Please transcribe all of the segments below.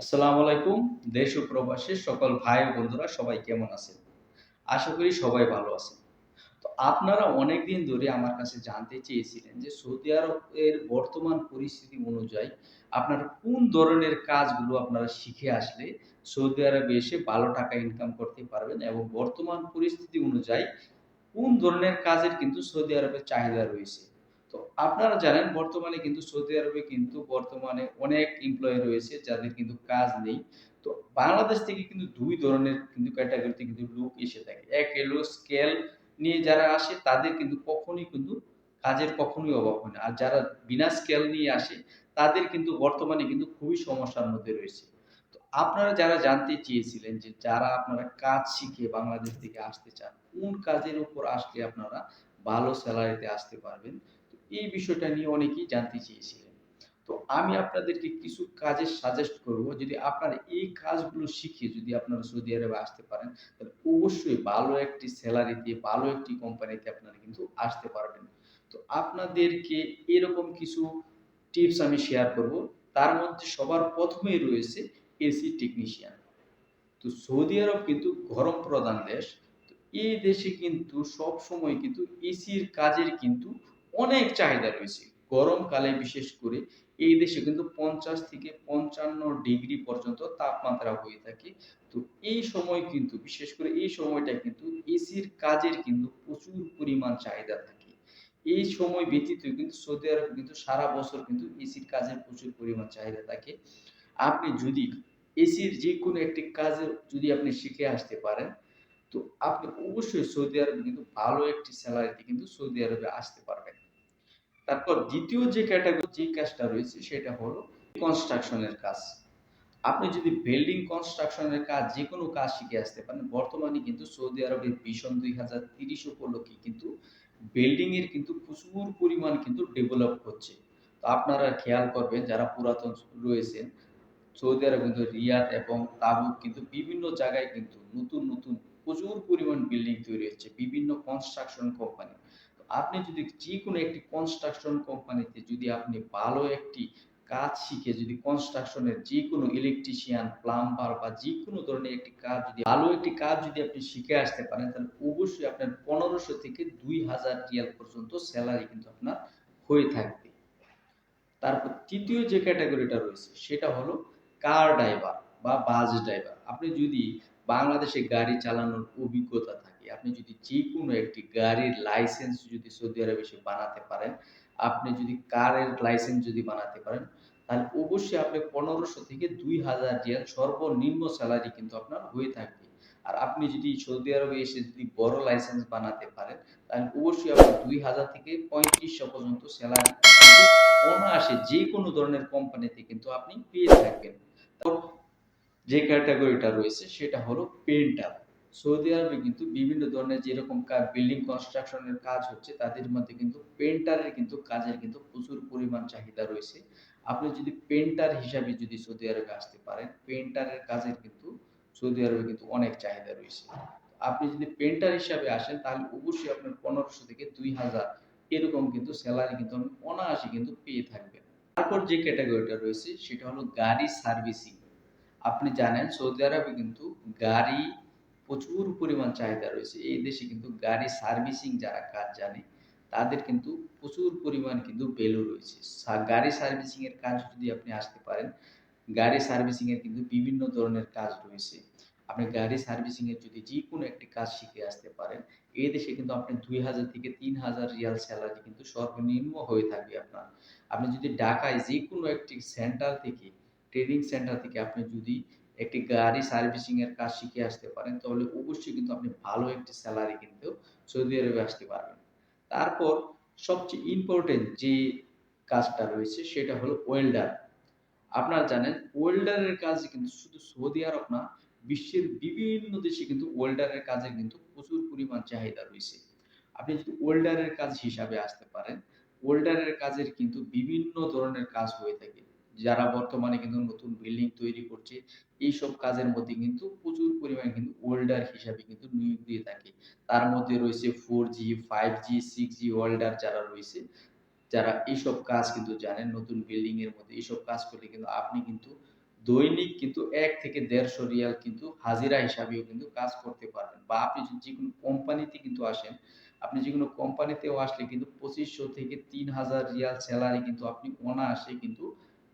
আসসালামু আলাইকুম, দেশ ও প্রবাসী সকল ভাই বন্ধুরা, সবাই কেমন আছেন? আশা করি সবাই ভালো আছেন। তো আপনারা অনেক দিন ধরে আমার কাছে জানতে চেয়েছিলেন যে সৌদি আরবের বর্তমান পরিস্থিতি অনুযায়ী আপনারা কোন ধরনের কাজগুলো আপনারা শিখে আসলে সৌদি আরবে এসে ভালো টাকা ইনকাম করতে পারবেন এবং বর্তমান পরিস্থিতি অনুযায়ী কোন ধরনের কাজের কিন্তু সৌদি আরবে চাহিদা রয়েছে। তো আপনারা জানেন, বর্তমানে কিন্তু সৌদি আরবে কিন্তু বর্তমানে অনেক এমপ্লয়ি রয়েছে যাদের কিন্তু কাজ নেই। তো বাংলাদেশ থেকে কিন্তু দুই ধরনের কিন্তু ক্যাটাগরিতে কিন্তু লোক এসে থাকে। এক এলো স্কেল নিয়ে যারা আসে, তাদের কিন্তু কখনোই কিন্তু কাজের কখনোই অভাব হয় না। আর যারা বিনা স্কেল নিয়ে আসে, তাদের কিন্তু বর্তমানে কিন্তু খুবই সমস্যার মধ্যে রয়েছে। তো আপনারা যারা জানতে চেয়েছিলেন যে যারা আপনারা কাজ শিখে বাংলাদেশ থেকে আসতে চান, কোন কাজের উপর আসলে আপনারা ভালো স্যালারিতে আসতে পারবেন এই বিষয়টা নিয়ে অনেকেই জানতে চেয়েছিলেন। তো আমি আপনাদেরকে কিছু কাজের সাজেস্ট করব। যদি আপনারা এই কাজগুলো শিখে যদি আপনারা সৌদি আরবে আসতে পারেন, তাহলে অবশ্যই ভালো একটি স্যালারিতে ভালো একটি কোম্পানিতে আপনারা কিন্তু আসতে পারবেন। তো আপনাদেরকে এরকম কিছু টিপস আমি শেয়ার করব। তার মধ্যে সবার প্রথমেই রয়েছে এসি টেকনিশিয়ান তো সৌদি আরব কিন্তু গরম প্রধান দেশ। এই দেশে কিন্তু সব সময় কিন্তু এসির কাজের কিন্তু অনেক চাহিদা রয়েছে। গরমকালে বিশেষ করে এই দেশে কিন্তু পঞ্চাশ থেকে পঞ্চান্ন ডিগ্রি পর্যন্ত তাপমাত্রা হয়ে থাকে। তো এই সময় কিন্তু, বিশেষ করে এই সময়টা কিন্তু এসির কাজের কিন্তু প্রচুর পরিমাণ চাহিদা থাকে। এই সময় ব্যতীত কিন্তু সৌদি আরব কিন্তু সারা বছর কিন্তু এসির কাজের প্রচুর পরিমাণ চাহিদা থাকে। আপনি যদি এসির যে কোনো একটি কাজে যদি আপনি শিখে আসতে পারেন তো আপনি অবশ্যই সৌদি আরবে কিন্তু ভালো একটি স্যালারিতে কিন্তু সৌদি আরবে আসতে পারবেন। তারপর দ্বিতীয় যে ক্যাটাগরি যে কাজটা রয়েছে সেটা হলো কনস্ট্রাকশনের কাজ। আপনি যদি বিল্ডিং কনস্ট্রাকশনের কাজ যে কোনো কাজ শিখে আসতে পারেন, বর্তমানে কিন্তু সৌদি আরবের ভীষণ দুই হাজার তিরিশ উপলক্ষে কিন্তু বিল্ডিং এর কিন্তু প্রচুর পরিমাণ কিন্তু ডেভেলপ হচ্ছে। তো আপনারা খেয়াল করবেন, যারা পুরাতন রয়েছেন, সৌদি আরব কিন্তু রিয়াদ এবং তাবুক কিন্তু বিভিন্ন জায়গায় কিন্তু নতুন নতুন প্রচুর পরিমাণ বিল্ডিং তৈরি হচ্ছে, বিভিন্ন কনস্ট্রাকশন কোম্পানি আপনি যদি যে কোনো একটি কনস্ট্রাকশন কোম্পানিতে যদি আপনি ভালো একটি কাজ শিখে, যদি কনস্ট্রাকশনের যে কোনো ইলেকট্রিশিয়ান প্লাম্বার বা যে কোনো ধরনের একটি কাজ যদি, ভালো একটি কাজ যদি আপনি শিখে আসতে পারেন, তাহলে অবশ্যই আপনার পনেরোশো থেকে দুই হাজার রিয়াল পর্যন্ত স্যালারি কিন্তু আপনার হয়ে থাকবে। তারপর তৃতীয় যে ক্যাটাগরিটা রয়েছে, সেটা হলো কার ড্রাইভার বা বাস ড্রাইভার আপনি যদি বাংলাদেশে গাড়ি চালানোর অভিজ্ঞতা থাকে। আপনি যদি যে কোনো একটি গাড়ির লাইসেন্স যদি সৌদি আরবে এসে বানাতে পারেন, আপনি যদি কারের লাইসেন্স যদি বানাতে পারেন, তাহলে অবশ্যই আপনি পনেরোশো থেকে দুই হাজার রিয়াল সর্বনিম্ন স্যালারি কিন্তু আপনার হয়ে থাকবে। আর আপনি যদি সৌদি আরবে এসে যদি বড় লাইসেন্স বানাতে পারেন, তাহলে অবশ্যই আপনি দুই হাজার থেকে পঁয়ত্রিশশো পর্যন্ত স্যালারি অনায়াসে যে কোনো ধরনের কোম্পানিতে কিন্তু আপনি পেয়ে থাকবেন। যে ক্যাটাগরিটা রয়েছে, সেটা হলো পেন্টার সৌদি আরবে কিন্তু বিভিন্ন ধরনের যেরকম কাজ বিল্ডিং কনস্ট্রাকশনের কাজ হচ্ছে, তাদের মধ্যে কিন্তু পেন্টারের কিন্তু কাজের কিন্তু প্রচুর পরিমাণ চাহিদা রয়েছে। আপনি যদি পেন্টার হিসাবে যদি সৌদি আরবে আসতে পারেন পেন্টারের কাজের কিন্তু সৌদি আরবে কিন্তু অনেক চাহিদা রয়েছে। আপনি যদি পেন্টার হিসাবে আসেন, তাহলে অবশ্যই আপনার পনেরোশো থেকে দুই হাজার এরকম কিন্তু স্যালারি কিন্তু অনায়াসে কিন্তু পেয়ে থাকবেন। তারপর যে ক্যাটাগরিটা রয়েছে, সেটা হলো গাড়ি সার্ভিসিং আপনি জানেন, সৌদি আরবে কিন্তু গাড়ি প্রচুর পরিমাণ চাহিদা রয়েছে। এই দেশে কিন্তু গাড়ি সার্ভিসিং যারা কাজ জানে, তাদের কিন্তু প্রচুর পরিমাণ কিন্তু ভ্যালু রয়েছে। গাড়ি সার্ভিসিং এর কাজ যদি আপনি আসতে পারেন, গাড়ি সার্ভিসিং এর কিন্তু বিভিন্ন ধরনের কাজ রয়েছে। আপনি গাড়ি সার্ভিসিং এর যদি যে কোনো একটি কাজ শিখে আসতে পারেন, এই দেশে কিন্তু আপনি দুই হাজার থেকে তিন হাজার রিয়াল স্যালারি কিন্তু সর্বনিম্ন হয়ে থাকবে আপনার। আপনি যদি ঢাকায় যে কোনো একটি সেন্টার থেকে ট্রেনিং সেন্টার থেকে আপনি যদি একটি গাড়ি সার্ভিসিং এর কাজ শিখে আসতে পারেন, তাহলে অবশ্যই কিন্তু আপনি ভালো একটি স্যালারি কিন্তু সৌদি আরবে আসতে পারবেন। তারপর সবচেয়ে ইম্পর্টেন্ট যে কাজটা রয়েছে, সেটা হলো ওয়েল্ডার আপনারা জানেন ওয়েল্ডারের কাজ কিন্তু শুধু সৌদি আরব না, বিশ্বের বিভিন্ন দেশে কিন্তু ওয়েল্ডারের কাজের কিন্তু প্রচুর পরিমাণ চাহিদা রয়েছে। আপনি যদি ওয়েল্ডারের কাজ হিসাবে আসতে পারেন ওয়েল্ডারের কাজের কিন্তু বিভিন্ন ধরনের কাজ হয়ে থাকে। যারা বর্তমানে কিন্তু নতুন বিল্ডিং তৈরি করছে এইসব কাজের মধ্যে কিন্তু প্রচুর পরিমাণে কিন্তু ওয়েল্ডার হিসাবে কিন্তু নিয়োগ দিয়ে থাকে তার মধ্যে রয়েছে four G five G six G welder যারা রয়েছে যারা এইসব কাজ কিন্তু জানেন নতুন বিল্ডিং এর মধ্যে এইসব কাজ করলে কিন্তু আপনি কিন্তু দৈনিক কিন্তু এক থেকে ১৫০ রিয়াল কিন্তু হাজিরা হিসাবেও কিন্তু কাজ করতে পারবেন। বা আপনি যদি যেকোনো কোম্পানিতে কিন্তু আসেন, আপনি যেকোনো কোম্পানিতেও আসলে কিন্তু ২৫০০ থেকে ৩০০০ রিয়াল সেলারি কিন্তু আপনি অনায়াসে কিন্তু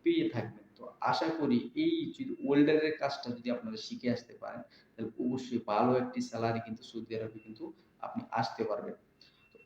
পেয়ে থাকবেন। তো আশা করি এই যদি ওয়েল্ডারের কাজটা যদি আপনারা শিখে আসতে পারেন, তাহলে অবশ্যই ভালো একটি সেলারি কিন্তু সৌদি আরবে কিন্তু আপনি আসতে পারবেন।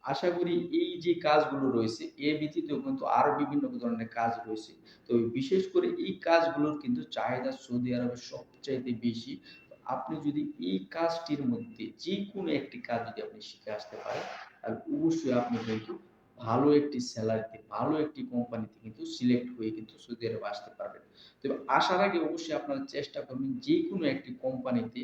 আশা করি এই যে কাজগুলো রয়েছে, এ ব্যতীতও কিন্তু আরও বিভিন্ন ধরনের কাজ রয়েছে। তো বিশেষ করে এই কাজগুলোর কিন্তু চাহিদা সৌদি আরবে সবচাইতে বেশি। আপনি যদি এই কাজটির মধ্যে যেকোনো একটি কাজ যদি আপনি শিখে আসতে পারেন, তাহলে অবশ্যই আপনি কিন্তু ভালো একটি সেলারিতে, ভালো একটি কোম্পানিতে কিন্তু সিলেক্ট হয়ে কিন্তু সৌদি আরবে আসতে পারবেন। তবে আসার আগে অবশ্যই আপনারা চেষ্টা করবেন যে কোনো একটি কোম্পানিতে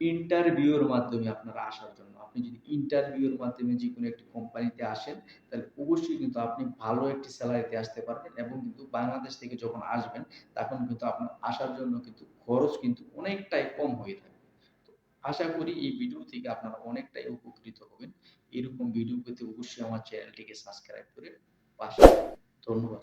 ইন্টারভিউ এর মাধ্যমে আপনারা আসার জন্য। আপনি যদি ইন্টারভিউ এর মাধ্যমে যেকোনো একটি কোম্পানিতে আসেন, তাহলে অবশ্যই কিন্তু আপনি ভালো একটি সেলারিতে আসতে পারবেন এবং কিন্তু বাংলাদেশ থেকে যখন আসবেন, তখন কিন্তু আপনার আসার জন্য কিন্তু খরচ কিন্তু অনেকটাই কম হয়ে থাকে। আশা করি এই ভিডিও থেকে আপনারা অনেকটাই উপকৃত হবেন। এরকম ভিডিও পেতে অবশ্যই আমার চ্যানেলটিকে সাবস্ক্রাইব করে পাশে ধন্যবাদ।